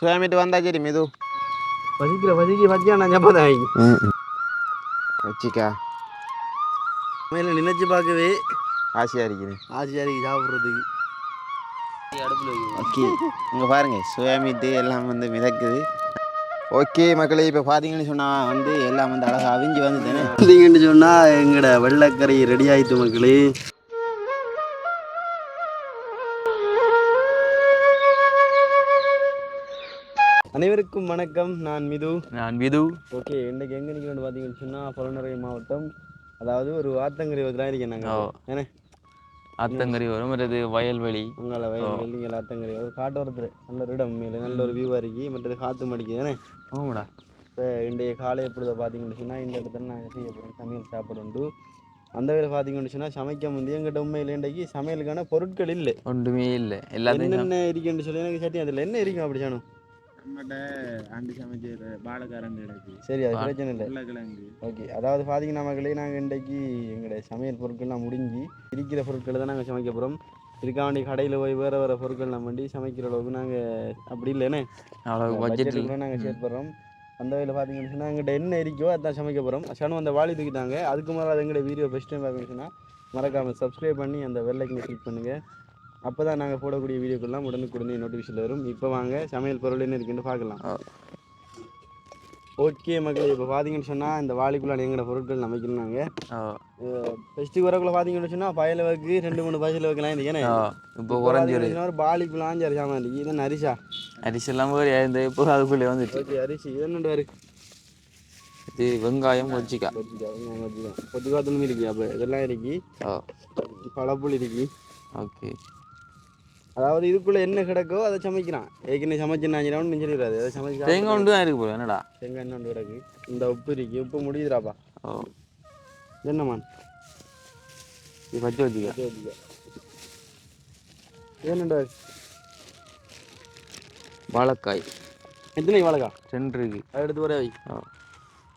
சோயாமீட்டு வந்தா சரி மெது. பசிக்கிற பசிக்கு பச்சியா நான் ஞாபகம் வச்சிக்கா. மேலே நினைச்சு பார்க்கவே ஆசையாக இருக்குது. ஆசையாக இருக்கு சாப்பிட்றதுக்கு. ஓகே இங்கே பாருங்க சோயா மீட்டு எல்லாம் வந்து மிதக்குது. ஓகே மக்களே இப்போ பார்த்தீங்கன்னு சொன்னால் வந்து எல்லாம் வந்து அழகாக அவிஞ்சு வந்து தானே பார்த்தீங்கன்னு சொன்னால் எங்களோட வெள்ளைக்கறி ரெடி ஆயிட்டு மக்களே. அனைவருக்கும் வணக்கம். நான் மிது. நான் விது ஓகே இன்றைக்கு எங்கே நிற்கிறோம்னு பார்த்தீங்கன்னு சொன்னால் புலனரை மாவட்டம். அதாவது ஒரு ஆத்தங்கரை தான் இருக்கேன். நாங்கள் ஏன்னா ஆத்தங்கரி வரும் மற்றது வயல்வெளி. உங்களை வயல் நீங்கள் ஆத்தங்கரை. ஒரு காட்டோரத்தில் நல்ல ஒரு இடம் மேலே நல்ல ஒரு வியூவாக இருக்கு. மற்றது காற்று மடிக்குது. ஏன்னா ஆமாடா. இப்போ இன்றைய காலை எப்பொழுது பார்த்தீங்கன்னு சொன்னால் இந்த இடத்துல நாங்கள் செய்ய போகிறோம் சமையல் சாப்பிடுண்டு அந்த வேலை பார்த்தீங்கன்னு சொன்னால் சமைக்க முந்தைய எங்கிட்ட உண்மையில் இன்றைக்கு சமையலுக்கான பொருட்கள் இல்லை. ஒன்றுமே இல்லை. எல்லாத்தையும் என்னென்ன இருக்குன்னு சொல்லி எனக்கு சட்டி அதில் என்ன இருக்கும் அப்படி சாணும் சரி அது பிரச்சனை இல்லை. ஓகே அதாவது பார்த்தீங்கன்னா மக்களே நாங்கள் இன்றைக்கு எங்களுடைய சமையல் பொருட்கள்லாம் முடிஞ்சு இருக்கிற பொருட்களை தான் நாங்கள் சமைக்க போகிறோம் இருக்க வேண்டிய கடையில் போய் வேறு வேறு பொருட்கள் நம்ம வண்டி சமைக்கிற அளவுக்கு நாங்கள் அப்படி இல்லைண்ணே நாங்கள் சேர்ப்படுறோம் அந்த வகையில் பார்த்தீங்கன்னு சொன்னால் எங்கிட்ட என்ன இருக்கோ அதான் சமைக்க போகிறோம் சனு அந்த வாளி தூக்கிட்டாங்க. அதுக்கு முதல்ல அது எங்களுடைய வீடியோ பெஸ்ட் டைம் சொன்னால் மறக்காமல் சப்ஸ்கிரைப் பண்ணி அந்த வெள்ளைக்கு கிளிக் பண்ணுங்கள் அப்போ தான் நாங்கள் போடக்கூடிய வீடியோக்கெல்லாம் உடனுக்குடனே நோட்டிஃபிகேஷன் வரும். இப்போ வாங்க சமையல் பொருள் என்ன இருக்குன்னு பார்க்கலாம். ஓகே மக்களே இப்போ பார்த்தீங்கன்னு சொன்னால் இந்த வாளிக்குள்ளான எங்களோட பொருட்கள் அமைக்கணும்னாங்க ஆ. ஃபெஸ்ட்டுக்கு வரக்குள்ள பார்த்தீங்கன்னு சொன்னால் பயல வைக்கு ரெண்டு மூணு பசில் வைக்கலாம் இது ஏன்னா இப்போ குறைஞ்சி ஒரு ஒரு பாலிக்குள்ள ஆஞ்சாறு சாமான் இருக்கு இது என்ன அரிசா? அரிசி எல்லாம் வேறு இந்த இப்போ அதுக்குள்ளே வந்துட்டு. ஓகே அரிசி இது வரு இது வெங்காயம் கொச்சிக்கா பொதுக்காத்தலும் இருக்கு அப்போ இதெல்லாம் இருக்கு. பழப்புள் இருக்கு. ஓகே. அதாவது இதுக்குள்ள என்ன கிடக்கோ அதை சமைக்கிறான். ஏற்கனவே சமைச்சுனாஞ்சிடாவும் சொல்லிடாது அதை சமைச்சு தேங்காய் ஒன்று தான் இருக்கு போல என்னடா? தேங்காய் என்ன கிடக்கு? இந்த உப்பு இருக்கு. உப்பு முடியுதுடாப்பா. ஓ. இது என்னமான் இது பச்சை வச்சிக்கா. இது என்னண்டு வாழைக்காய். எத்தனை வாழக்கா? ரெண்டு இருக்கு. அதை எடுத்து ஒரே வை.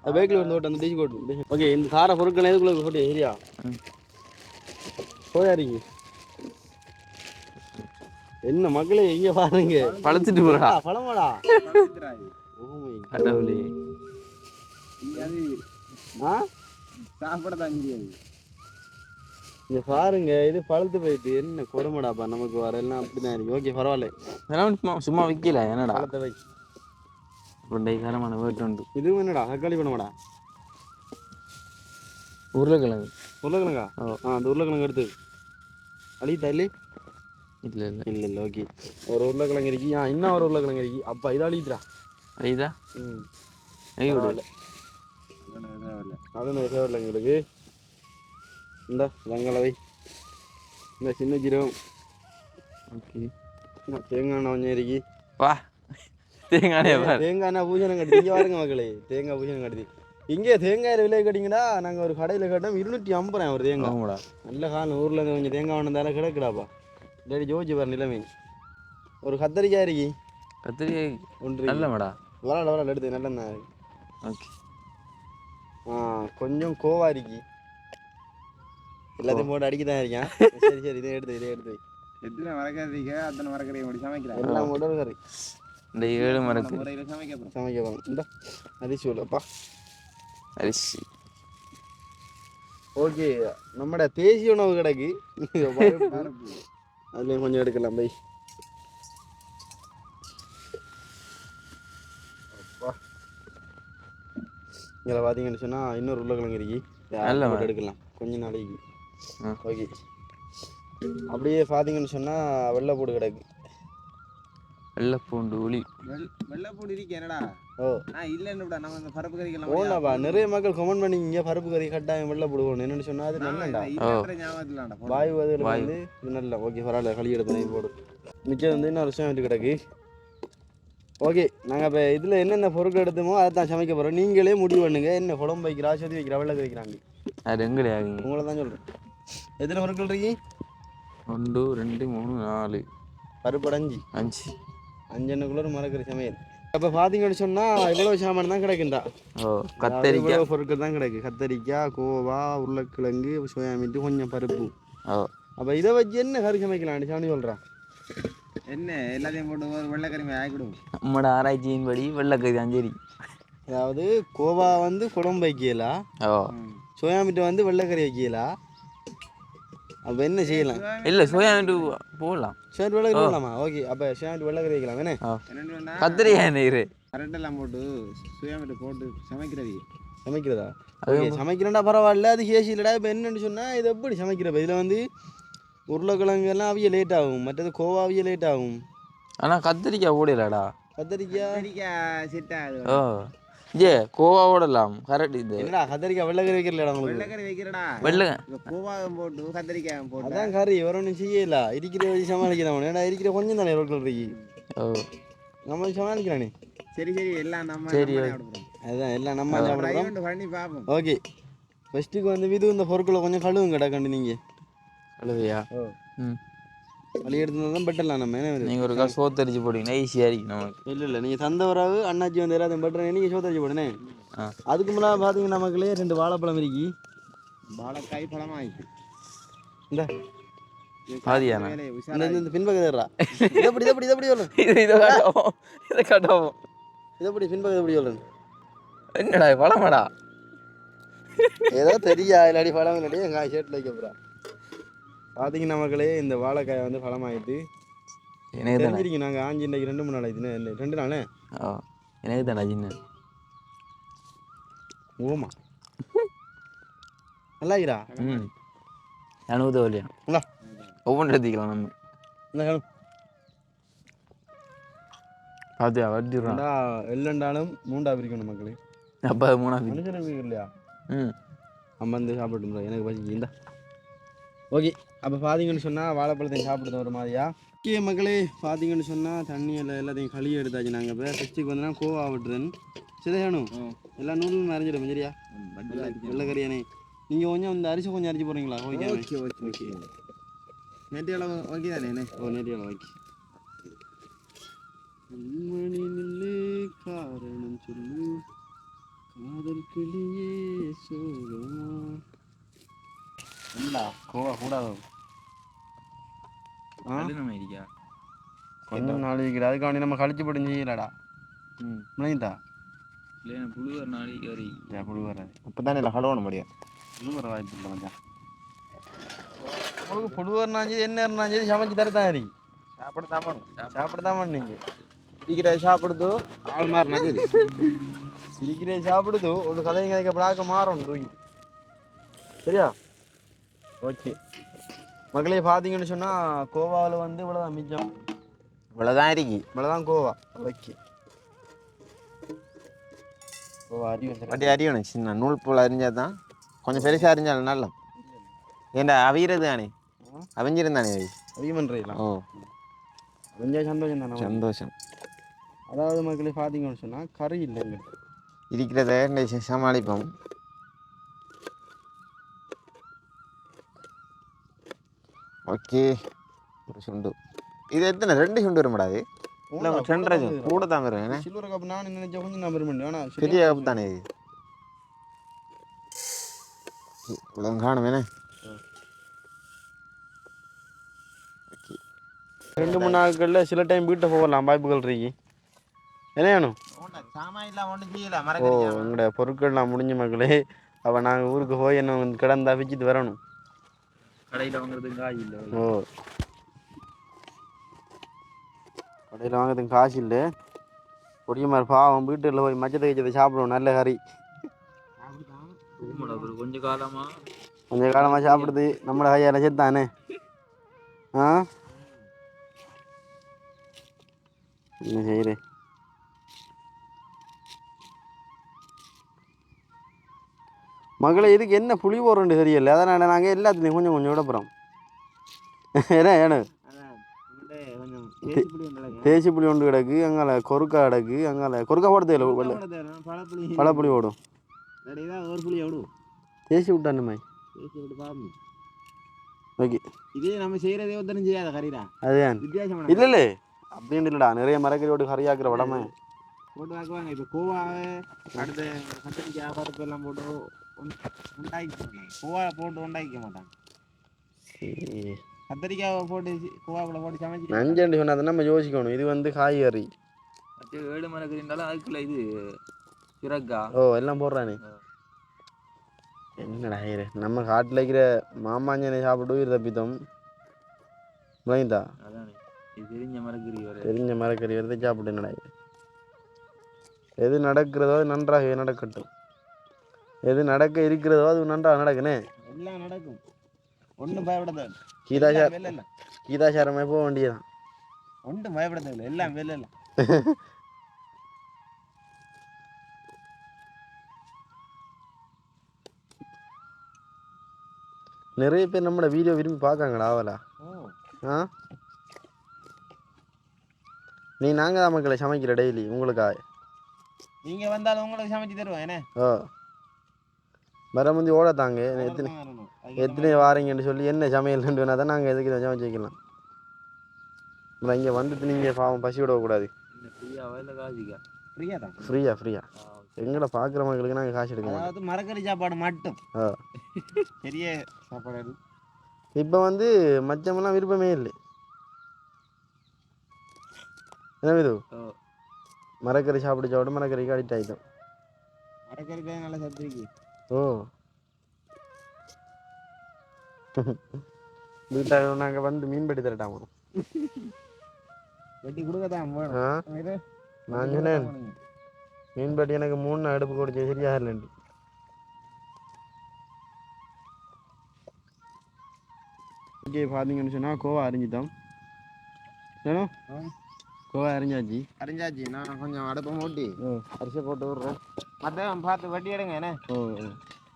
அது பேக்கில் வந்து ஓட்டு அந்த டிஷ் கோட்டு ஓகே இந்த சார பொருட்கள் எதுக்குள்ள போட்டு சரியா. சோயா இருக்கு என்ன மக்களே இங்க பாருங்க. பழச்சிட்டு போறா. பழமாடா கடவுளே. ஆ? சாப்பிட தான் முடியாது இங்க பாருங்க இது பழுத்து போயிட்டு என்ன கொடுமடாப்பா நமக்கு வர. எல்லாம் அப்படிதான் இருக்கு. ஓகே பரவாயில்ல. இதெல்லாம் சும்மா சும்மா விற்கல என்னடா? பழத்தை வை ரெண்டை காலமான வீட்டு உண்டு. இதுவும் என்னடா தக்காளி பழமாடா? உருளைக்கிழங்கு. உருளைக்கிழங்கா. ஆ. அந்த உருளைக்கிழங்கு எடுத்து. அழி? தள்ளி இல்லை இல்லை. இல்ல இல்ல ஓகே ஒரு உருளைக்கிழங்கு இருக்கு. ஆ இன்னும் ஒரு உருளைக்கிழங்கு இருக்கு. அப்பா இதை அழிக்கிறா ஐதா ம். ஐ விடு பரவாயில்ல. அது தேவையில்லை. எங்களுக்கு. இந்த வெங்கலவை இந்த சின்ன ஜீரகம் ஓகே. தேங்காய் எண்ணெய் கொஞ்சம் இருக்கு. வா. தேங்காய் தேங்காய் எண்ணெய் பூஜனை கட்டி இங்கே பாருங்க மக்களே. தேங்காய் பூஜனை கட்டி இங்கே தேங்காய் விலை கேட்டிங்கன்னா நாங்கள் ஒரு கடையில் கேட்டோம். இருநூற்றி ஐம்பது ரூபாய் ஒரு தேங்காய். ஆமாடா. நல்ல காலம். ஊரில் இருந்து கொஞ்சம் தேங்காய் வேணுந்தாலும் கிடக்குடாப்பா. டேடி ஜோதிச்சு பாரு நிலைமை. ஒரு கத்தரிக்காய் இருக்கு. கத்திரிக்காய் ஒன்று நல்ல மேடா விளாட விளாட எடுத்து நல்ல ஓகே. ஆ கொஞ்சம் கோவா இருக்கு. எல்லாத்தையும் போட்டு அடிக்க தான் இருக்கேன். சரி சரி இதை எடுத்து இதை எடுத்து. எத்தனை மறக்காதீங்க அத்தனை மறக்கறீங்க அப்படி சமைக்கிறேன் எல்லாம் உடல் கறி இந்த ஏழு முறையில் சமைக்க சமைக்க போகிறோம் இந்த அரிசி உள்ளப்பா. அரிசி. ஓகே நம்மட தேசிய உணவு கிடக்கு. அதுலேயும் கொஞ்சம் எடுக்கலாம் பை. அப்பா. இதில் பார்த்தீங்கன்னு சொன்னால் இன்னொரு உருளைக்கிழங்கு இருக்கு. எடுக்கலாம். கொஞ்ச நாளைக்கு. ஓகே. அப்படியே பார்த்தீங்கன்னு சொன்னால் வெள்ளைப்பூடு கிடக்கு. வெள்ளைப்பூண்டு உளி. வெள்ளைப்பூடி இருக்கு என்னடா? ஓ. ஆ இல்லைன்னு நம்ம இந்த பருப்பு கறிக்கெல்லாம் ஓனாப்பா நிறைய மக்கள் கமெண்ட் பண்ணி இங்கே பருப்பு கறி கட்டாயம் வெள்ளைப்பூடு போடணும். என்னன்னு சொன்னால் அது ஞாபகத்தில் வாயு வாயு. வந்து இது நல்ல. ஓகே பரவாயில்ல களி எடுத்து போடு. மிச்சம் வந்து இன்னொரு விஷயம் வந்து கிடக்கு. ஓகே நாங்கள் இப்போ இதில் என்னென்ன பொருட்கள் எடுத்தோமோ அதை தான் சமைக்க போகிறோம் நீங்களே முடிவு பண்ணுங்க. என்ன குழம்பு வைக்கிறா சொதி வைக்கிறா வெள்ளை வைக்கிறாங்க அது எங்கடி ஆகுங்க உங்களை தான் சொல்கிறேன் எத்தனை பொருட்கள் இருக்கு? ஒன்று ரெண்டு மூணு நாலு. பருப்பு அஞ்சு அஞ்சு. அஞ்செண்ணுக்குள்ள மறக்கிற சமையல். அப்போ பார்த்தீங்கன்னு சொன்னால் இவ்வளோ சாமான் தான் கிடக்குண்டா. ஓ கத்தரிக்காய் பொருட்கள் தான் கிடக்கு. கத்தரிக்காய் கோவா உருளைக்கிழங்கு சோயா மீட்டு கொஞ்சம் பருப்பு. ஓ. அப்போ இதை வச்சு என்ன கறி சமைக்கலாம் சாமி சொல்கிறேன் என்ன எல்லாத்தையும் போட்டு ஒரு வெள்ளைக்கறிமை ஆகிடும் நம்மட ஆராய்ச்சியின் படி வெள்ளக்கறி தான் சரி. அதாவது கோவா வந்து குழம்பு வைக்கலாம் ஓ. சோயா மீட்டை வந்து வெள்ளைக்கறி வைக்கலாம் அப்போ என்ன செய்யலாம்? இல்லை சோயா மீட்டு போடலாம். ஷர்ட் வெள்ளைக்கறி போடலாமா? ஓகே அப்போ ஷர்ட் வெள்ளைக்கறி வைக்கலாம் என்ன? கத்திரிக்காய் நீர் கரெக்டெல்லாம் போட்டு சுயாமிட்டு போட்டு சமைக்கிறது. சமைக்கிறதா? ஓகே சமைக்கிறேன்டா பரவாயில்ல அது கேசி இல்லைடா. இப்போ என்னன்னு சொன்னால் இது எப்படி சமைக்கிறப்ப இதில் வந்து உருளைக்கிழங்கு எல்லாம் அவிய லேட் ஆகும். மற்றது கோவா அவிய லேட் ஆகும். ஆனால் கத்திரிக்காய் போடலடா கத்தரிக்காய்? கத்திரிக்காய் சிட்டா அது ஓ ஜே கோவா ஓடலாம் கரெக்ட் இது. என்னடா கத்தரிக்காய் வைக்கிறலடா உங்களுக்கு வைக்கிறடா. வெள்ளை கோவாவும் போட்டு கத்திரிக்காயும் போட்டு. அதான் கறி வேற ஒன்றும் செய்யல. இருக்கிற வச்சு சமாளிக்கலாம் ஏன்னா இருக்கிற கொஞ்சம் தானே ரோட்டில் இருக்கு? ஓ. நம்ம சமாளிக்கிறானே சரி சரி எல்லாம் நம்ம சரி. அதுதான் எல்லாம் நம்ம ட்ரை சாப்பிடுறோம் பண்ணி பண்ணி பார்ப்போம். ஓகே. ஃபஸ்ட்டுக்கு வந்து இது இந்த பொருட்களை கொஞ்சம் கழுவுங்க கண்டு நீங்கள் அழுவையா ஓ. ம். வழி எடுத்துருந்தா தான் பெட்டர்லாம் நம்ம என்ன நீங்கள் ஒரு கால் சோத்தரிச்சு போடுவீங்கன்னா ஈஸியாக இருக்கும் நமக்கு. இல்லை இல்லை நீங்கள் தந்தவராவு அண்ணாச்சி வந்து எல்லாத்தையும் பெட்டர் நீங்கள் சோத்தரிச்சு போடுனே. அதுக்கு முன்னாடி பார்த்தீங்கன்னா மக்களே ரெண்டு வாழைப்பழம் இருக்கு. வாழைக்காய் பாதியாண்ணா வேலையை இந்த இந்த- இந்த பின்பக்கத்துறா இதை எப்படி இதை எப்படி இதை இது இதை காட்டவும் இதை காட்டவும் இதை எப்படி பின்பக்கத்தை எப்படி என்னடா பழமாடா? ஏதோ தெரியா இல்லாடி பழம் இல்லாடி எங்கள் ஷர்ட்டில் வைக்க போகிறா பார்த்தீங்கன்னா மக்களே இந்த வாழைக்காய் வந்து பழமாயிட்டு. தெரிஞ்சிருக்கீங்க நாங்கள் ஆஞ்சி இன்றைக்கி ரெண்டு மூணு நாள் ஆயிடுச்சு. ரெண்டு நாளே? எனக்கு தானே சின்ன ஓமா. நல்லா இருக்கிறா ம் எனக்கு இந்தா ஒவ்வொன்று எடுத்துக்கலாம் நம்ம. இந்த காணும். பார்த்தியா வட்டிடுறான் ரெண்டா எல்லண்டாலும் மூண்டா பிரிக்கணும் மக்களே. அப்போ மூணா மனுஷனுக்கு இல்லையா ம். அம்மா வந்து சாப்பிட்டு எனக்கு பசி இந்தா. ஓகே. அப்போ பார்த்தீங்கன்னு சொன்னால் வாழைப்பழத்தையும் சாப்பிடுறது ஒரு மாதிரியா? ஓகே மக்களே பார்த்தீங்கன்னு சொன்னால் தண்ணி எல்லாம் எல்லாத்தையும் கழுவி எடுத்தாச்சு நாங்கள் இப்போ ஃபஸ்ட்டுக்கு வந்தோன்னா கோவா விட்டுறேன் சிதையானும் எல்லா நூலும் மறைஞ்சிடும் சரியா? வெள்ளைக்கறியானே. நீங்கள் கொஞ்சம் இந்த அரிசி கொஞ்சம் அரிசி போடுறீங்களா? Okay okay okay okay. நேற்று அளவு ஓகே தானே ஓ நேரியால ஓகே. கண்மணி காரணம் சொல்லு. காதல் கிளியே இல்லா கோவா கூடாது. கொஞ்சம் நாளைக்கு அதுக்காண்டி நம்ம கழிச்சு போட்டு செய்யலடா. ம். முளைந்தா இல்லை புழுவர் நாளைக்கு வரி. ஏன் புழு வராது இப்போ தானே இல்லை கழுவணும் முடியும். புழு வர வாய்ப்பு இல்லை மச்சான். உங்களுக்கு என்ன சரி சமைச்சு தரதான் சாப்பிட தான் சாப்பிட தான் நீங்கள் இருக்கிற சாப்பிடுது. ஆள் மாதிரி சிரிக்கிறே சாப்பிடுது. ஒரு கதைங்க கதைக்க பிளாக்க மாறும் தூக்கி சரியா? ஓகே. மக்களே பார்த்தீங்கன்னு சொன்னால் கோவாவில் வந்து இவ்வளோதான் மிச்சம். இவ்வளோதான் இருக்கு. இவ்வளோதான் கோவா. ஓகே. கோவா அறிவு வட்டி அறியணும் சின்ன நூல் போல் அறிஞ்சால் தான் கொஞ்சம் பெருசாக அறிஞ்சாலும் நல்லா. ஏண்டா அவிகிறது தானே? அவிஞ்சிருந்தானே அவி அறிவுமன்றையெல்லாம் ஓ. கொஞ்சம் சந்தோஷம் தானே சந்தோஷம். அதாவது மக்களே பார்த்தீங்கன்னு சொன்னால் கறி இல்லை எங்கிட்ட இருக்கிறத சமாளிப்போம். ஓகே. ஒரு சுண்டு. இது எத்தனை? ரெண்டு சுண்டு வருமாடா இது? இல்லை ரெண்டரை சுண்டு கூட தான் வரும் சில்வர் கப் நான் நினைச்ச கொஞ்சம் நான் பெருமண்டு ஆனால் பெரிய கப்பு தானே இது? இவ்வளோ காணும் என்ன? ஓகே. ரெண்டு மூணு நாட்களில் சில டைம் வீட்டை போகலாம். வாய்ப்புகள் இருக்கு. என்ன வேணும்? ஓ உங்களோட பொருட்கள்லாம் முடிஞ்ச மக்களே. அப்போ நாங்கள் ஊருக்கு போய் என்ன கிடந்தா வச்சுட்டு வரணும். கடையில் வாங்குறதுக்கு காய் இல்லை ஓ. கடையில் வாங்குறதுக்கு காசு இல்லை. பொடிய மாதிரி பாவம் வீட்டில் போய் மச்சத்தை கச்சதை சாப்பிடுவோம் நல்ல கறி. கொஞ்ச காலமா கொஞ்ச காலமாக சாப்பிடுது. நம்மளை கையால் செத்தானே. ஆ? என்ன செய்யுது? மகளை இதுக்கு என்ன புளி போடுறோன்னு தெரியல. அதான் நாங்கள் எல்லாத்துலேயும் கொஞ்சம் கொஞ்சம் விடப்புறோம் ஏன்னா ஏன்னு தேசி புளி ஒன்று கிடக்கு அங்கால கொருக்கா கிடக்கு அங்கால கொருக்கா போட தெரியல பழப்புளி. பழப்புளி ஓடும் தேசி விட்டானுமே ஓகே. இதே நம்ம ஒருத்தரும் செய்யாத கறிடா அதுதான். இல்லை இல்லை அப்படின்னு இல்லைடா. நிறைய மரக்கறியோடு கறியாக்குற போட்டு வாக்குவாங்க. இப்போ கோவாவை அடுத்த கத்திரிக்காய் பருப்பு எல்லாம் போட்டு உண்- உண்டாக்கிக்க மாட்டாங்க. கோவா போட்டு உண்டாக்கிக்க மாட்டாங்க. சரி. கத்திரிக்காவை போட்டு கோவாக்குள்ள போட்டு சமைச்சு நஞ்சண்டு சொன்னா அதை நம்ம யோசிக்கணும். இது வந்து காய்கறி ஏழு மரக்கறி இருந்தாலும் அதுக்குள்ள இது சுரக்கா ஓ எல்லாம் போடுறானே. என்னடா இது? நம்ம காட்டில் இருக்கிற மாமாஞ்சனை சாப்பிட்டு உயிர் தப்பித்தோம். இது தெரிஞ்ச மரக்கறி வர தெரிஞ்ச மரக்கறி வருது சாப்பிட்டு என்னடா இது? எது நடக்கிறதோ நன்றாக நடக்கட்டும். எது நடக்க இருக்கிறதோ அது நன்றாக நடக்குனே? எல்லாம் நடக்கும். ஒன்றும் பயப்பட தேவை கீதாச்சார வேலை இல்லை கீதாச்சாரமே போக வேண்டியதான் ஒன்றும் பயப்பட தேவையில்லை எல்லாம் இல்லை நிறைய பேர் நம்மளோட வீடியோ விரும்பி பார்க்காங்கடா அவலா ஆ? நீ நாங்கள் தான் மக்களை சமைக்கிற டெய்லி உங்களுக்காக. நீங்க வந்தாலும் உங்களுக்கு சமைச்சு தருவேன் என்ன? ஓ. வர முந்தி ஓட தாங்க எத்தனை எத்தனை வாரீங்கன்னு சொல்லி என்ன சமையல்னு வேணா தான் நாங்கள் எதுக்கு சமைச்சு வைக்கலாம் அப்புறம் இங்கே வந்துட்டு நீங்கள் பாவம் பசி விடக்கூடாது. ஃப்ரீயா ஃப்ரீயா எங்களை பார்க்குற மக்களுக்கு நாங்கள் காசு எடுக்க மாட்டோம் மரக்கறி சாப்பாடு மட்டும். பெரிய சாப்பாடு. இப்போ வந்து மச்சமெல்லாம் விருப்பமே இல்லை. என்ன இது மரக்கறி சாப்பிட்டு சாப்பிட்டு மரக்கறிக்கு அடிக்ட் ஆகிட்டோம் மரக்கறிக்கு நல்லா இருக்கு ஓ. வீட்டாக நாங்கள் வந்து மீன்படி தரட்டாமா வெட்டி கொடுக்க தான் வேணும் ஆ? இது? நான் சொன்னேன். மீன்படி எனக்கு மூணு அடுப்பு கொடுத்து சரியா இல்லைண்டு ஓகே பார்த்தீங்கன்னு சொன்னால் கோவா அரிஞ்சிட்டோம். ஏன்னா. கோவா அரிஞ்சாச்சு. அறிஞ்சாச்சு நான் கொஞ்சம் அடுப்பை மூட்டி ஓ அரிசி போட்டு விட்றோம் மற்ற பார்த்து வட்டி எடுங்க என்ன? ஓ ஓ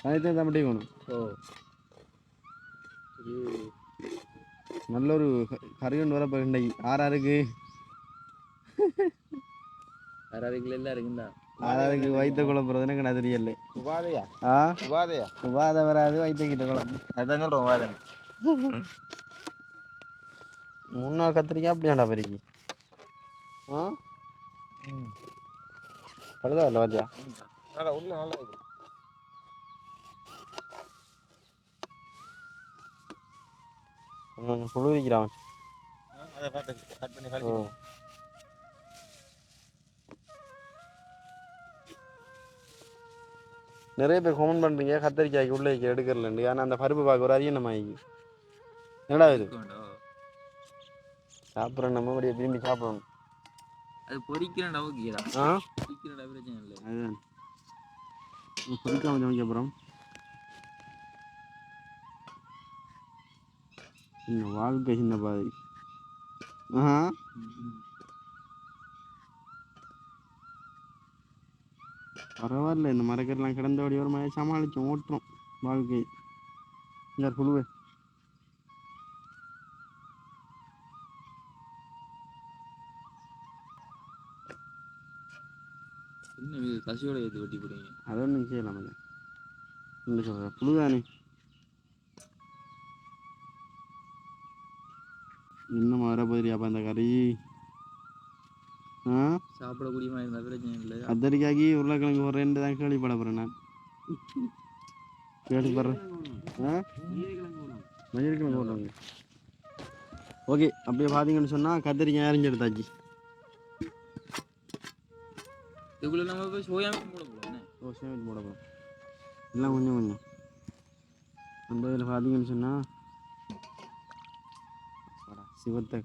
அதைத்தான் தம்பட்டி வேணும். ஓ நல்ல ஒரு கருகண்டு வரப்போ இன்றைக்கு ஆறாருக்கு அரைக்கில் எல்லாம் இருக்குந்தா ஆறாருக்கு வயிற்ற குழப்புறது எனக்கு நான் தெரியல. உபாதையா? ஆ? உபாதையா? உபாதை வராது வயிற்ற கிட்ட குழம்பு. அதான் சொல்கிறேன் உபாதை முன்னாள் கத்திரிக்காய் அப்படியாண்டா பெருக்கி? இல்லை வாத்தியா? நல்லா உள்ள நல்லா இருக்கு கொஞ்சம் குளிரிக்கிறான் அதை பார்த்து கட் பண்ணி கழிச்சு நிறைய பேர் கமெண்ட் பண்ணுறீங்க கத்திரிக்காய்க்கு உள்ளே எடுக்கிறலண்டு ஆனால் அந்த பருப்பு பார்க்க ஒரு அரியணம் ஆகி என்னடா இது? சாப்பிட்றோம் நம்ம அப்படியே விரும்பி சாப்பிடணும். அது பொரிக்கிறேன்டா ஓகேடா ஆ? பொரிக்கிறேன்டா பிரச்சனை இல்லை. பொறிக்காம சமைக்க அப்புறம்? சின்ன வாழ்க்கை சின்ன பாதை. ஆஹா பரவாயில்ல இந்த மரக்கறிலாம் கிடந்தபடி ஒரு மாதிரி சமாளிச்சோம் ஓட்டுறோம் வாழ்க்கை இங்கே புழுவே. கசியோட ஏற்றி வெட்டி போடுவீங்க. அதை ஒன்றும் செய்யலாம் இல்லை சொல்கிற புழுதானே? இன்னும் வர போதிரியாப்பா அந்த கறி ஆ சாப்பிடக்கூடிய மாதிரி இருந்தால் பிரச்சனை இல்லை கத்தரிக்காய்க்கு உருளைக்கிழங்கு ஒரு ரெண்டு தான் கேள்விப்பட போகிறேன் நான். கேள்விப்படுறேன் ஆ? மஞ்சள்கிழங்கு போடுறாங்க. ஓகே அப்படியே பார்த்தீங்கன்னு சொன்னால் கத்திரிக்காய் அரைஞ்சி எடுத்தாச்சு. இதுக்குள்ள நம்ம போய் சோயா மீன் போட போகிறோம் ஓ சேமிச்சு போட போகிறோம் எல்லாம் கொஞ்சம் கொஞ்சம் அந்த இதில் பார்த்தீங்கன்னு சொன்னால் சிவத்தை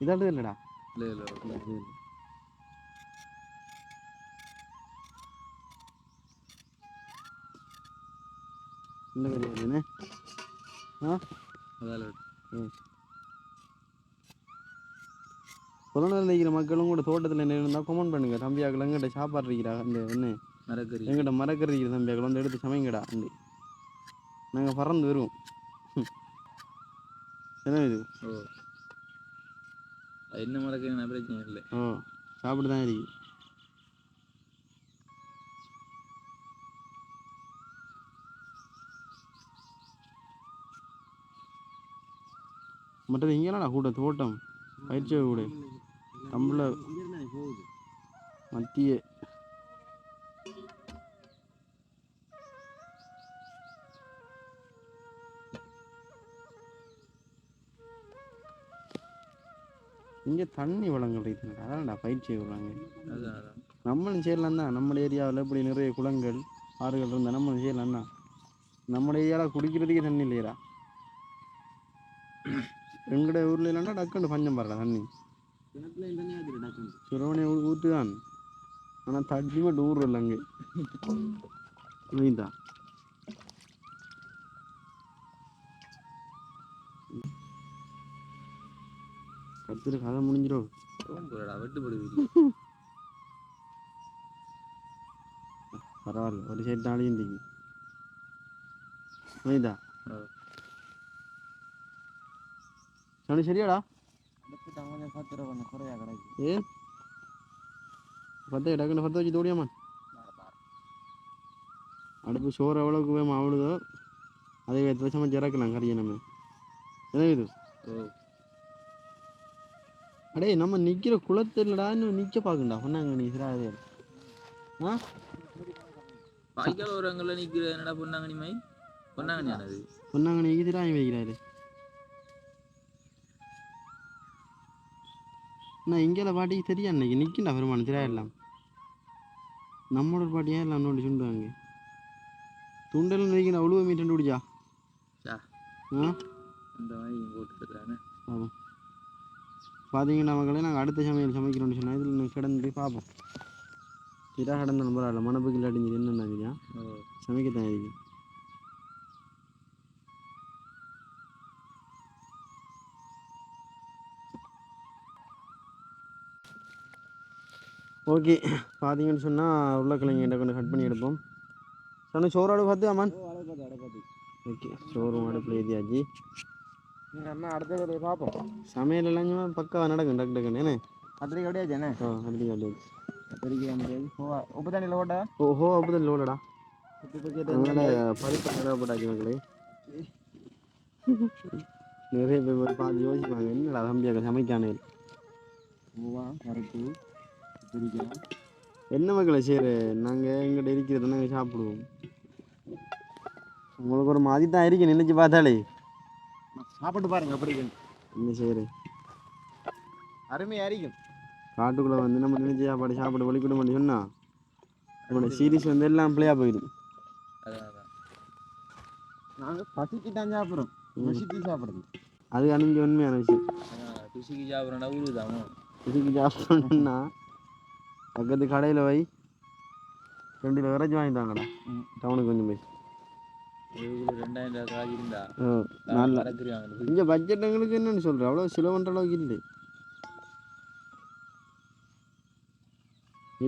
இதாட்டு இல்லைடா இல்லை இல்லை இல்லை. இந்த கறி வருதுண்ணே ஆ அதால் புலனில் இருக்கிற மக்களும் கூட தோட்டத்தில் என்ன இருந்தால் கமெண்ட் பண்ணுங்க. தம்பியாக்கள் எங்கிட்ட சாப்பாடு இருக்கிறா அந்த என்ன? மரக்கறி. எங்கிட்ட மரக்கறி இருக்கிற தம்பியாக்கள். வந்து எடுத்து சமைங்கடா அந்த நாங்கள் பறந்து வருவோம். என்ன இது? ஓ. என்ன மரக்கறி பிரச்சனை இல்லை. ஓ சாப்பிட்டு தான் இருக்கு. மற்றது இங்கேனா கூட தோட்டம். பயிற்சி கூட. நம்மள மத்திய. இங்கே தண்ணி வளங்கள் இருக்குங்க. அதான்டா பயிற்சி விடுறாங்க நம்மளும் செய்யலாம் தான். நம்ம ஏரியாவில் இப்படி நிறைய குளங்கள் ஆறுகள் இருந்தால் நம்மளும் செய்யலாம் தான். நம்ம ஏரியாவில் குடிக்கிறதுக்கே தண்ணி இல்லையடா. எங்கட ஊரில் இல்லைன்னா டக்குன்னு பஞ்சம் பாருடா தண்ணி. சிறுவனை ஊற்றுதான் ஆனால் தண்ணி மட்டும் ஊர் இல்லை அங்கே. புரியுதா? கத்துரு கதை முடிஞ்சிடும். பரவாயில்ல ஒரு சைடு தான் அழிஞ்சிக்கு புரியுதா? சனி சரியாடா கொஞ்சம் பத்து ரூபா கொஞ்சம் குறையா கிடைக்கும் ஏ பத்து டக்குன்னு பத்து வச்சு தோடியாமா அடுப்பு சோறு எவ்வளோக்கு வேமா அவ்வளோதோ அதை எடுத்து வச்சு நம்ம இறக்கலாம் கறியை நம்ம என்ன இது ஓ அடே நம்ம நிற்கிற குளத்தில்லடா இன்னும் நிற்க பார்க்கண்டா சொன்னாங்க நீ சிறாதே ஆ வாய்க்கால் ஓரங்களில் நிற்கிற என்னடா பொன்னாங்கனி மை பொன்னாங்கனி ஆனது வைக்கிறாரு நான் இங்கே பாட்டிக்கு தெரியா அன்னைக்கு. நிற்கிண்டா பெருமான் சிரா எல்லாம் நம்மளோட பாட்டியா எல்லாம் நோண்டி சுண்டுவாங்க? துண்டல் நிற்கிற அவ்வளோ மீட்டு பிடிச்சா சா ஆ? அந்த மாதிரி போட்டுருக்காங்க ஆமாம் பார்த்தீங்கன்னா மக்களே நாங்கள் அடுத்த சமையல் சமைக்கிறோம்னு சொன்னால் இதில் கிடந்து போய் பார்ப்போம் சிரா கிடந்த நம்பரால மணப்புக்கு இல்லாட்டி என்னன்னாங்க ஓ. சமைக்கத்தான் இருக்கு. ஓகே பார்த்தீங்கன்னு சொன்னால் உருளைக்கிழங்கிட்ட கொஞ்சம் கட் பண்ணி எடுப்போம். சொன்ன சோறோடு பார்த்து அம்மான். ஓகே சோறும் அடுப்பில் ஏதியாச்சு அண்ணா அடுத்த வேலையை பார்ப்போம் சமையல் எல்லாம் பக்காவாக நடக்கும் டக்கு டக்குன்னு. என்ன? கத்திரிக்காய் அப்படியே என்ன ஓ அப்படி அப்படியாச்சு கத்திரிக்காய் முடியாது உப்பு தண்ணியில் ஓட்டா ஓஹோ உப்பு தண்ணியில் ஓடடா பருப்பு தேவைப்பட்டாச்சு மக்களே. நிறைய பேர் பார்த்து யோசிப்பாங்க என்னடா தம்பியாக சமைக்கானே. பூவா பருப்பு என்ன மக்களை சரி? நாங்கள் எங்கிட்ட இருக்கிறத நாங்கள் சாப்பிடுவோம். உங்களுக்கு ஒரு மாதிரி தான் இருக்கு நினைச்சு பார்த்தாலே. சாப்பிட்டு பாருங்க அப்படி என்ன சரி? அருமையாக இருக்கும் காட்டுக்குள்ளே வந்து நம்ம நினைச்ச சாப்பாடு சாப்பாடு வலிக்கிட மாட்டேன் சொன்னா நம்மளோட சீரிஸ் வந்து எல்லாம் பிள்ளையா போயிடும். நாங்கள் பசிக்கு தான் சாப்பிட்றோம். பசிக்கு சாப்பிட்றது. அது அணிஞ்ச உண்மையான விஷயம். ருசிக்கு சாப்பிட்றோம்னா உருதாமோ. இதுக்கு சாப்பிடணும்னா பக்கத்து கடையில் போய் ரெண்டு கிலோ இறைச்சி வாங்கிட்டாங்கடா. டவுனுக்கு கொஞ்சம் போய். இங்கே பட்ஜெட் எங்களுக்கு என்னன்னு சொல்கிறேன் அவ்வளோ சிலவன்ற அளவுக்கு இல்லை.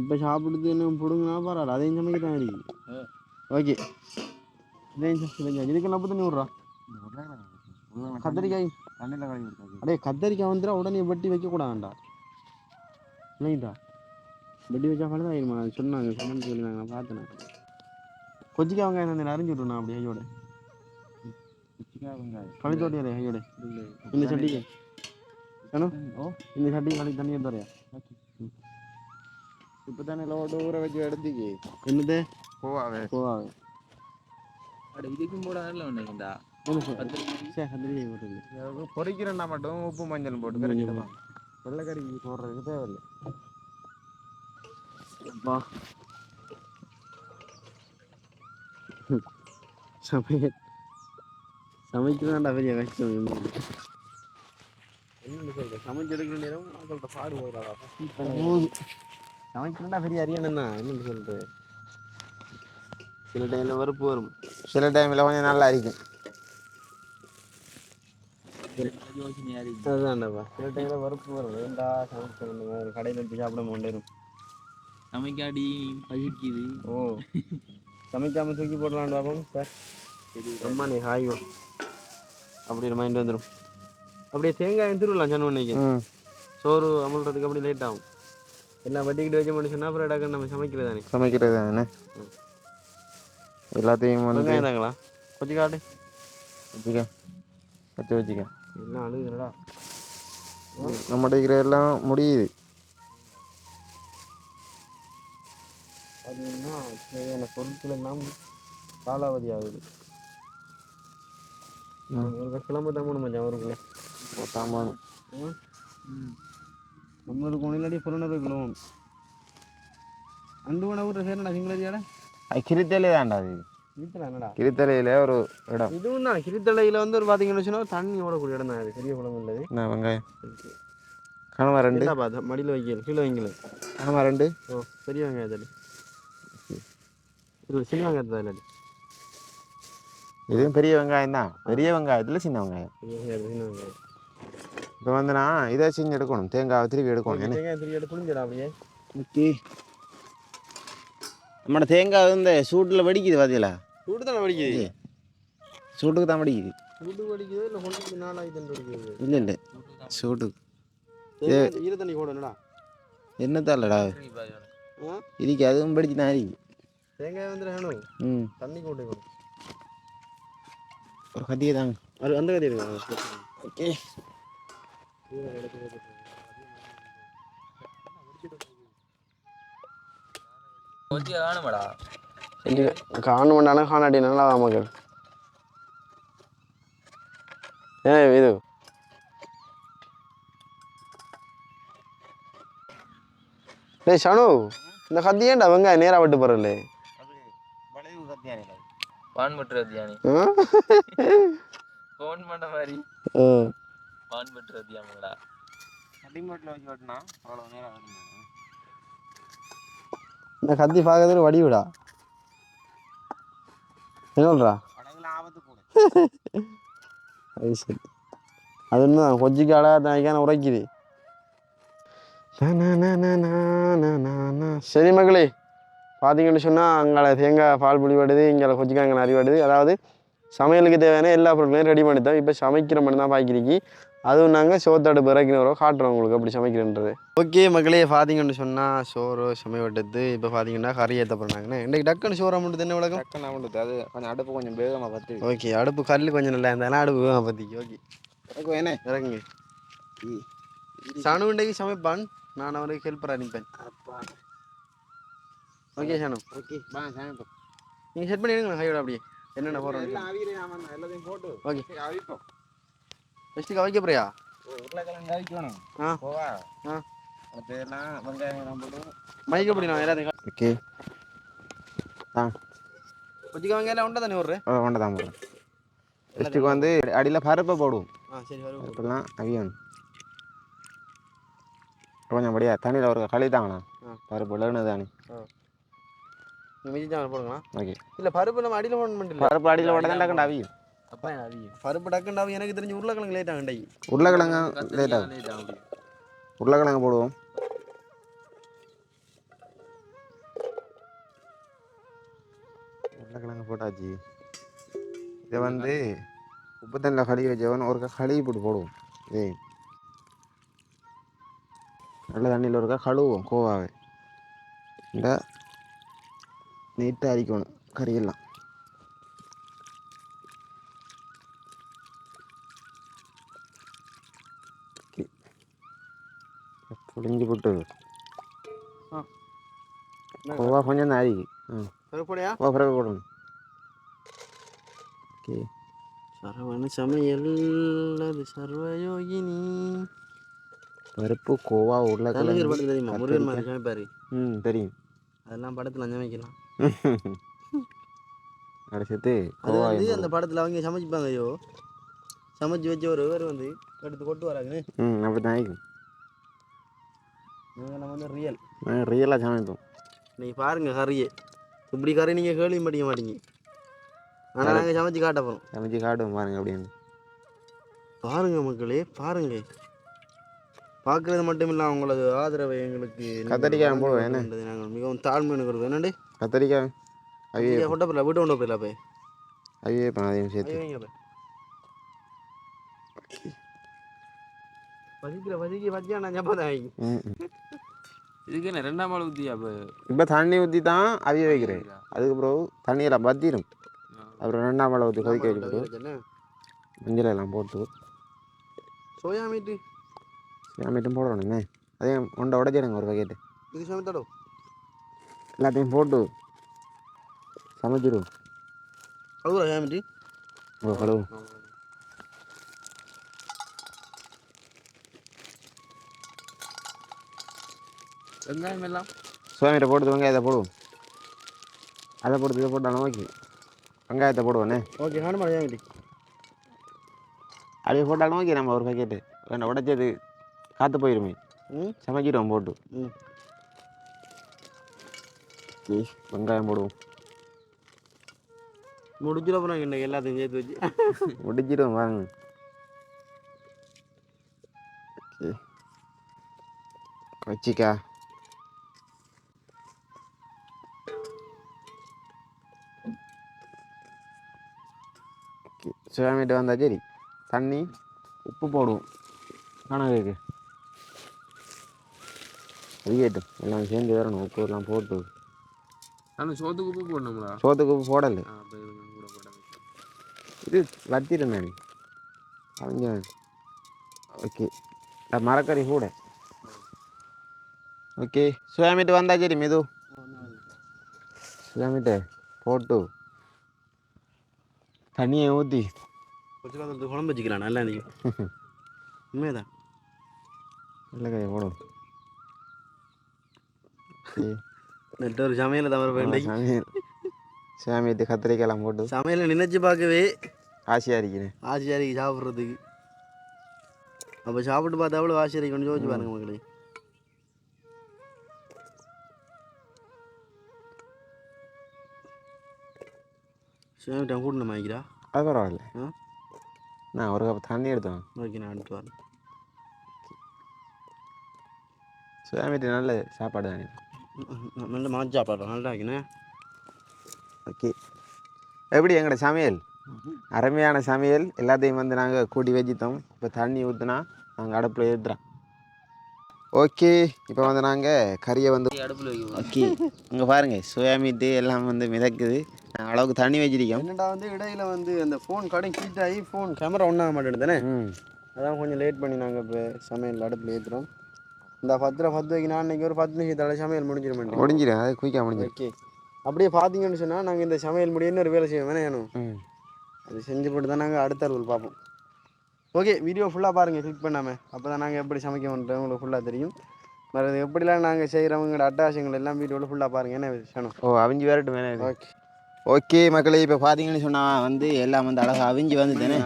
இப்போ சாப்பிடுறது என்ன பிடுங்கினா பரவாயில்ல. அதையும் சமைக்க தான் இருக்கு. ஓகே. இதுக்கெல்லாம் அப்போ தண்ணி விட்றா? கத்திரிக்காய்? அடே கத்தரிக்காய் வந்துடா உடனே வெட்டி வைக்கக்கூடாதுடா. இல்லைங்கடா. வெட்டி வச்சா பழுதா ஆயிருமா சொன்னாங்க சொன்னு சொல்லி நான் பார்த்தேன் கொச்சிக்காய் வெங்காயம் நான் அறிஞ்சு விட்டுருண்ணா அப்படி ஐயோட கழித்தோட்டியா ஐயோட இந்த சட்டிக்கு. ஏன்னா ஓ. இந்த சட்டிக்கு கழி தண்ணி எடுத்துறியா இப்போ தண்ணியில் ஓட்டு ஊற வச்சு எடுத்துக்கு. என்னது? போவாவே. போவாங்க அட இதுக்கும் போட நல்ல கத்திரிக்காய் போட்டுருங்க. பொரிக்கிறேன்னா மட்டும் உப்பு மஞ்சள் போட்டு கரைச்சிடலாம் வெள்ளைக்கறிக்கு போடுறதுக்கு தேவையில்லை. சமையல். சமைக்கிறதாண்டா பெரிய கஷ்டம் என்னன்னு சொல்ற? சமைச்செடுக்கிற நேரம் அவங்கள்ட்ட பாடு போகிறாடா சமைக்கிறதா பெரிய அரியணம் தான் என்னன்னு சொல்றது? சில டைம்ல வெறுப்பு வரும். சில டைமில் கொஞ்சம் நல்லா இருக்கும் அதுதான்டாப்பா சில டைம்ல வெறுப்பு வரும் வேண்டா சமைச்சு ஒரு கடையில் எடுத்து சாப்பிட மாட்டேரும் சமைக்காடி பசிக்குது ஓ. சமைக்காம தூக்கி போடலான்னு பாப்போம் சார். அம்மா நீ ஹாய்வோ அப்படி ஒரு மைண்ட் வந்துடும் அப்படியே தேங்காய் திருவிழா சொன்ன சோறு அமுல்றதுக்கு அப்படி லேட் ஆகும். எல்லாம் வட்டிக்கிட்டு வச்ச மட்டும் சொன்னா அப்புறம் டக்குன்னு நம்ம சமைக்கிறது தானே? சமைக்கிறது தானே எல்லாத்தையும் வந்து தாங்களா? கொஞ்சம் காட்டு வச்சுக்க. வச்சு வச்சுக்க. எல்லாம் அழுகுறடா நம்மகிட்ட இருக்கிற எல்லாம் முடியுது. பார்த்தீங்கன்னா தேவையான பொருட்கள் எல்லாம் காலாவதி ஆகுது. ஒரு கிளம்ப தான் மச்சான் ஊருக்குள்ள சாமான் ம். நம்மளுக்கு ஒன்றிலடி புறநூறு கிலோவும் அண்டு உணவு சேர்ந்தா சிங்களடியாட அது கிரித்தலே தான்டா அது. கிரித்தலையில் ஒரு இடம். இதுவும் தான் கிரித்தலையில் வந்து ஒரு பார்த்தீங்கன்னு சொன்னா தண்ணி ஓடக்கூடிய இடம் தான் அது. பெரிய குளம் உள்ளது என்ன வெங்காயம்? கனவா ரெண்டு? மடியில் வைக்கல கீழே வைக்கல. கனவா ரெண்டு? ஓ பெரிய வெங்காயத்தடி இல்லை சின்ன வெங்காயத்தை இல்லாடி இதுவும் பெரிய வெங்காயம் தான். பெரிய வெங்காயத்தில் சின்ன வெங்காயம். பெரிய வெங்காயம் சின்ன வெங்காயம். இப்போ வந்து நான் இதை செஞ்சு எடுக்கணும். தேங்காய் திருப்பி எடுக்கணும். திருப்பி எடுத்து புரிஞ்சடா அப்படியே. ஓகே நம்மட தேங்காய் இந்த சூட்டில் வடிக்குது பார்த்தீங்களா சூடு தானே வடிக்குது. சூட்டுக்கு தான் வடிக்குது. சூடு வடிக்குது இல்லை கொண்டு வடிக்குது? இல்லை இல்லை. சூட்டுக்கு தேங்காய் ஈர தண்ணி கூட என்னடா என்னத்தாலடா இதுக்கு அதுவும் படிச்சு தான் இருக்கு. தேங்காய் வந்து வேணும். ம். தண்ணி கூட்டிக்கணும் ஒரு கத்தியை தாங்க. அது அந்த கதை இருக்கு ஓகே. காணுமாடா. காணும் பண்ணாலும் காணாடி நல்லா மக்கள். ஏன் இது. டேய் ஷனு இந்த கத்தி ஏன்டா வெங்காயம் நேராக விட்டு போகிறல்ல பான் பட்டுற தியானி. ஃபோன் பண்ண மாதிரி. பான் பட்டுற தியாமங்களா அடிமட்டில் வச்சு வெட்டினா அவ்வளோ நேரம் வரணும் இந்த கத்தி பார்க்கறதுல வடிவிடா என்ன கூட. அது சரி. அது இன்னும் கொஜ்ஜிக்காடா தாய்க்கான உரைக்குது. நா, நா, நா, நா, நா, நா, நா. சரி மகளே பார்த்தீங்கன்னு சொன்னால் அங்கே தேங்காய் பால் புளி வடுது இங்கே கொச்சிக்காங்க நிறைய வடுது. அதாவது சமையலுக்கு தேவையான எல்லா பொருட்களையும் ரெடி பண்ணி தான் இப்போ சமைக்கிற மட்டும் தான் பாய்க்கிறீங்க அதுவும் நாங்கள் சோத்தடுப்பு இறக்கினவரோ காட்டுறோம் உங்களுக்கு அப்படி சமைக்கிறேன்றது. ஓகே மக்களே பார்த்தீங்கன்னு சொன்னால் சோறு சமைவட்டது இப்போ பார்த்தீங்கன்னா கறி ஏற்ற போகிறாங்கண்ணே இன்றைக்கு டக்குன்னு சோறு மட்டும் என்ன விளக்கம். டக்குன்னு அவனுக்கு அது கொஞ்சம் அடுப்பு கொஞ்சம் வேகமாக பத்து. ஓகே அடுப்பு கல் கொஞ்சம் நல்லா இருந்தாலும் அடுப்பு வேகம் பற்றிக்கு ஓகே. எனக்கு என்ன? இறங்குங்க. சனு இன்றைக்கு சமைப்பான். நான் அவனுக்கு ஹெல்ப்பராக நிற்பேன் ஓகே சனு ஓகே. வா சமைப்போம் நீங்கள் செட் பண்ணி எடுங்க கையோட அப்படியே. என்னென்ன போகிறோம் எல்லாம் அவிக்கிறேன் ஆமாம் எல்லாத்தையும் போட்டு ஓகே. சரி, அவிப்போம். ஃபஸ்ட்டு கவைக்க போறியா? உருளைக்கிழங்கு அவிக்கணும் ஆ. போவா? ஆ. எல்லாம் வெங்காயம் போட்டு மைக்க நான் எல்லாத்தையும் ஓகே. கொச்சிக்க வெங்காயம் உண்டா தானே விட்றேன் கொண்ட தான் போடுறேன் ஃபஸ்ட்டுக்கு வந்து அடியில் பருப்பை போடுவோம். ஆ சரி பருப்பெல்லாம் அவியணும். கொஞ்சம் படியா தண்ணியில் ஒரு களி தாங்கண்ணா. ஆ. பருப்பு இழகுனது தானே. மிதி ஜாமன் போடுங்களா? ஓகே. இல்லை பருப்பு நம்ம அடியில் போட மாட்டேன் பருப்பு அடியில் போட தான் டக்குண்டு அவியும் அப்பா அவியும்? பருப்பு டக்குண்டாவும் எனக்கு தெரிஞ்சு உருளைக்கிழங்கு லேட் ஆகும் இன்றைக்கு உருளைக்கிழங்கு லேட் ஆகும். லேட் ஆகும் உருளைக்கிழங்கு போடுவோம். உருளைக்கிழங்கு போட்டாச்சு. இதை வந்து உப்பு தண்ணியில் கழுவி வச்சவன் ஒருக்கா கழுவி போட்டு போடுவோம். இதே நல்ல தண்ணியில் ஒருக்கா கழுவுவோம் கோவாவை. இந்த. நீட்டாக அரிக்கணும் கறியெல்லாம். அரிக்கு ஆ. பருப்போடையா கோவா பிறகு போடணும் ஓகே. சரவண சமையல் அது சர்வயோகினி பருப்பு கோவா உருளைக்கிழங்கு தெரியுமா? முருகன் மாதிரி சமைப்பாரு ம் தெரியும். அதெல்லாம் படத்தில் சமைக்கலாம் அப்படி சேர்த்து அது வந்து அந்த படத்தில் அவங்க சமைச்சுப்பாங்க ஐயோ சமைச்சு வச்சு ஒரு பேர் வந்து எடுத்து கொட்டு வராங்கன்னு. ம் அப்படி தான் நம்ம வந்து ரியல் ரியலாக சமைப்போம். நீங்கள் பாருங்க கறியை. இப்படி கறி நீங்கள் கேள்வி படிக்க மாட்டீங்க. ஆனால் நாங்கள் சமைச்சு காட்ட போகிறோம் சமைச்சு காட்டுவோம் பாருங்க அப்படின்னு. பாருங்க மக்களே பாருங்க. பார்க்குறது மட்டும் இல்லை அவங்களது ஆதரவை எங்களுக்கு கத்தரிக்காய் போடுவோம், நாங்கள் மிகவும் தாழ்மை இருக்கிறது என்னண்டு? கத்திரிக்காய் அவிய கொட்ட போயிடல வீட்டு கொண்டு போயிடல போய். அவிய இப்போ அதையும் சேர்த்து. பசிக்கிற பசிக்கு பச்சியா நான். இதுக்கு என்ன ரெண்டாம் ஆள் ஊற்றி அப்போ? இப்போ தண்ணி ஊற்றி தான் அவிய வைக்கிறேன். அதுக்கு பிறகு தண்ணியெல்லாம் பத்திரும். அப்புறம் ரெண்டாம் மழை ஊற்றி கொதிக்க வச்சுட்டு மஞ்சள் எல்லாம் போட்டு. சோயா மீட்டு. சாமிட்டும் போடணும் என்ன? அதையும் உண்டை உடச்சிடுங்க ஒரு பாக்கெட்டு இது சமைத்தாடோ எல்லாத்தையும் போட்டு சமைச்சிடுவோம் அழுகுறா சோயா மீட்டு ஓ ஹலோ வெங்காயம் எல்லாம் சுவாமிகிட்ட போட்டு வெங்காயத்தை போடுவோம் அதை போட்டு இதை போட்டாலும் ஓகே வெங்காயத்தை போடுவோண்ணே ஓகே ஹானுமான் ஏன் அப்படியே போட்டாலும் ஓகே நம்ம ஒரு பாக்கெட்டு வேண்டாம் உடைச்சது காற்று போயிருமே ம் சமைச்சிடுவோம் போட்டு ம் ஓகே வெங்காயம் போடுவோம். முடிஞ்சிட அப்புறம் என்ன எல்லாத்தையும் சேர்த்து வச்சு. முடிச்சிடுவோம் வாங்க. ஓகே. வச்சிக்கா. ஓகே சுவாமிகிட்ட வந்தா சரி. தண்ணி உப்பு போடுவோம். கணக்குக்கு. அதிகட்டும் எல்லாம் சேர்ந்து வரணும் உப்பு எல்லாம் போட்டு. ஆனால் சோத்துக்கு உப்பு போடணுங்களா சோத்துக்கு உப்பு போடலை ஆ அப்போ கொஞ்சம் கூட போட இது வத்திருந்தேன் அவங்க ஓகே மரக்கறி கூட ஓகே சுவாமிட்டு வந்தா சரி மெது சுவாமிட்டு போட்டு தண்ணியை ஊற்றி கொஞ்ச காலத்துக்கு குழம்பு வச்சுக்கலாம் நல்லா நீ உண்மையதான் வெள்ளைக்காயை போடும் ஓகே நெட்டு ஒரு சமையல் தவிர வேண்டாம் சமையல். சுவாமிட்டு கத்திரிக்காயெல்லாம் போட்டு. சமையலை நினைச்சு பார்க்கவே ஆசையாக இருக்கிறேன் ஆசையாக இருக்கு சாப்பிட்றதுக்கு. அப்போ சாப்பிட்டு பார்த்தா அவ்வளோ ஆசையாக இருக்கு கொஞ்சம் யோசிச்சு பாருங்க மக்களே. சேமிட்டான் கூட்டணும் வாங்கிக்கிறா அது பரவாயில்ல. நான் ஒரு கப் தண்ணி எடுத்தேன் ஓகே நான் எடுத்து வரேன். சுவாமிட்டு நல்ல சாப்பாடு தானே நல்ல மாற்றி சாப்பாடு நல்லா இருக்குண்ணே ஓகே எப்படி எங்களோட சமையல் அருமையான சமையல் எல்லாத்தையும் வந்து நாங்கள் கூட்டி வச்சுட்டோம் இப்போ தண்ணி ஊற்றுனா நாங்கள் அடுப்பில் ஏற்றுறோம் ஓகே இப்போ வந்து நாங்கள் கறியை வந்து அடுப்பில் ஓகே இங்கே பாருங்கள் சோயா மீட்டு எல்லாம் வந்து மிதக்குது நாங்கள் அளவுக்கு தண்ணி வச்சிருக்கோம் என்னடா வந்து இடையில வந்து அந்த ஃபோன் கடையும் ஹீட் ஆகி ஃபோன் கேமரா ஒன்றாக மாட்டேன் தானே ம் அதான் கொஞ்சம் லேட் பண்ணி நாங்கள் இப்போ சமையல் அடுப்பில் ஏற்றுறோம் இந்த பத்து ரூபா பத்து வைக்க நான் இன்னைக்கு ஒரு பத்து நிமிஷத்தால சமையல் முடிஞ்சிட முடிஞ்சிடும் அது குயிக்காக முடிஞ்சிடும் ஓகே. அப்படியே பார்த்தீங்கன்னு சொன்னால் நாங்கள் இந்த சமையல் முடியும்னு ஒரு வேலை செய்வோம். வேணா வேணும் அது செஞ்சு போட்டு தான் நாங்கள் அடுத்த அறுவல் பார்ப்போம். ஓகே வீடியோ ஃபுல்லாக பாருங்கள் கிளிக் பண்ணாமல் அப்போ தான் நாங்கள் எப்படி சமைக்க பண்ணுறோம் உங்களுக்கு ஃபுல்லாக தெரியும். மறு எப்படிலாம் நாங்கள் செய்கிறவங்களோட அட்டாசங்கள் எல்லாம் வீடியோவில் ஃபுல்லாக பாருங்கள் என்ன விஷயம் ஓ அவிஞ்சு வரட்டும். வேணா இது. ஓகே. ஓகே மக்களே இப்போ பார்த்தீங்கன்னு சொன்னால் வந்து எல்லாம் வந்து அழகாக அவிஞ்சு வந்து தானே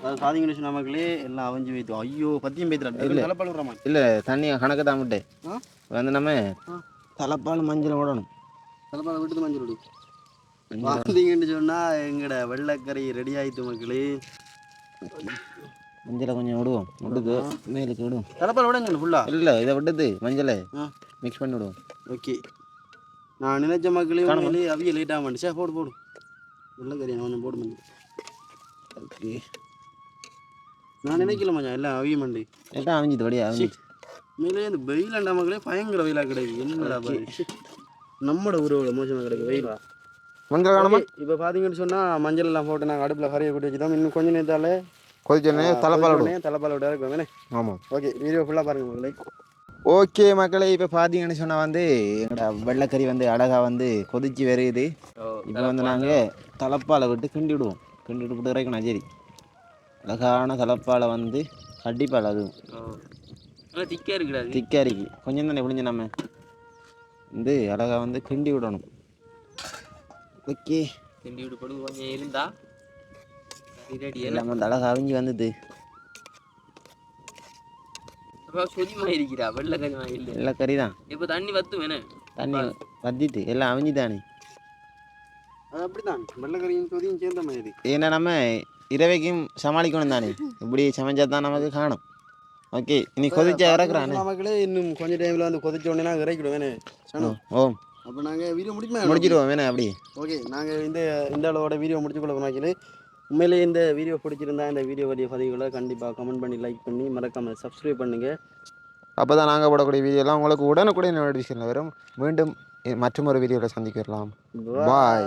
அதாவது பார்த்தீங்கன்னு சொன்ன மக்களே எல்லாம் அவஞ்சு வைத்து ஐயோ பத்தியும் பேத்துறாரு. தலைப்பால் விடுறாமா இல்லை தண்ணி கணக்கு தான் விட்டு வந்து நம்ம. தலைப்பால் மஞ்சள் விடணும் தலைப்பால் விட்டு மஞ்சள் விடு. பார்த்தீங்கன்னு சொன்னால் எங்களோட வெள்ளைக்கறி ரெடி ஆயிட்டு மக்களே. மஞ்சளை கொஞ்சம் விடுவோம். விடுது. மேலுக்கு விடுவோம். தலைப்பால் விட சொல்லு ஃபுல்லாக இல்லை இதை விட்டது. மஞ்சளை மிக்ஸ் பண்ணி விடுவோம். ஓகே. நான் நினைச்ச மக்களே அவிய லேட்டாக மாட்டுச்சா போடு போடு. வெள்ளைக்கறி கொஞ்சம் போடு மஞ்சள். ஓகே. நான் நினைக்கல மச்சான் எல்லாம் அவிய மண்டி. எல்லாம் அவிஞ்சிது வழியா அவிஞ்சிச்சு. உண்மையிலே இந்த வெயிலாண்டா மக்களே பயங்கர வெயிலாக கிடைக்கு. என்னடா. நம்மட ஊரோட மோசமாக கிடைக்கு வெயிலா. மஞ்சள் காணமா? இப்போ பார்த்தீங்கன்னு சொன்னால் மஞ்சள் எல்லாம் போட்டு நாங்கள் அடுப்பில் கறியை கொட்டி வச்சுட்டோம். இன்னும் கொஞ்சம் நேரத்தாலே கொதிச்சோடனே தலைப்பால் தலைப்பால் விட இருக்கும் ஆமாம் ஓகே வீடியோ ஃபுல்லாக பாருங்க மக்களே. ஓகே மக்களே இப்போ பார்த்தீங்கன்னு சொன்னால் வந்து எங்களோட வெள்ளைக்கறி வந்து அழகாக வந்து கொதிச்சு வருது இப்போ வந்து நாங்கள் தலைப்பாலை விட்டு கிண்டி விடுவோம் கிண்டி விட்டு இறக்கணும் சரி. அழகான தலைப்பாலை வந்து கட்டிப்பால் அதுவும் நல்லா திக்காக இருக்குடா திக்காக இருக்கு. கொஞ்சம் தானே புளிஞ்சு நம்ம வந்து அழகாக வந்து கிண்டி விடணும். ஓகே. திண்டி விடு படுது கொஞ்சம் இருந்தா எல்லாம் வந்து அழகாக அவிஞ்சு வந்தது. அப்போ சொதிமா இருக்கிறா? வெள்ளை கறிமா இல்லை எல்லாம் கறி தான். இப்போ தண்ணி வத்து வேணே தண்ணி வத்திட்டு எல்லாம் அவிஞ்சு தானே அது அப்படிதான் வெள்ளைக்கறியும் சொதியும் சேர்ந்த மாதிரி. ஏன்னா நம்ம இரவைக்கும் சமாளிக்கணும் தானே? இப்படி சமைச்சா தான் நமக்கு காணும். ஓகே இனி கொதிச்சா இறக்குறானே? மக்களே இன்னும் கொஞ்சம் டைமில் வந்து கொதிச்ச உடனே நாங்கள் சனோ. ஓம் அப்போ நாங்கள் வீடியோ முடிக்குமே முடிச்சிடுவோம் வேணா அப்படி ஓகே நாங்கள் இந்த இந்த அளவோட வீடியோ முடிச்சு கொள்ள மக்களே உண்மையிலேயே இந்த வீடியோ பிடிச்சிருந்தா இந்த வீடியோ பற்றிய பதிவுகளை கண்டிப்பாக கமெண்ட் பண்ணி லைக் பண்ணி மறக்காமல் சப்ஸ்கிரைப் பண்ணுங்கள் அப்போ தான் நாங்கள் போடக்கூடிய வீடியோலாம் உங்களுக்கு உடனுக்குடன் நோட்டிஃபிகேஷன் வரும். மீண்டும் மற்றொரு வீடியோவில் சந்திக்கலாம். Bye. பாய்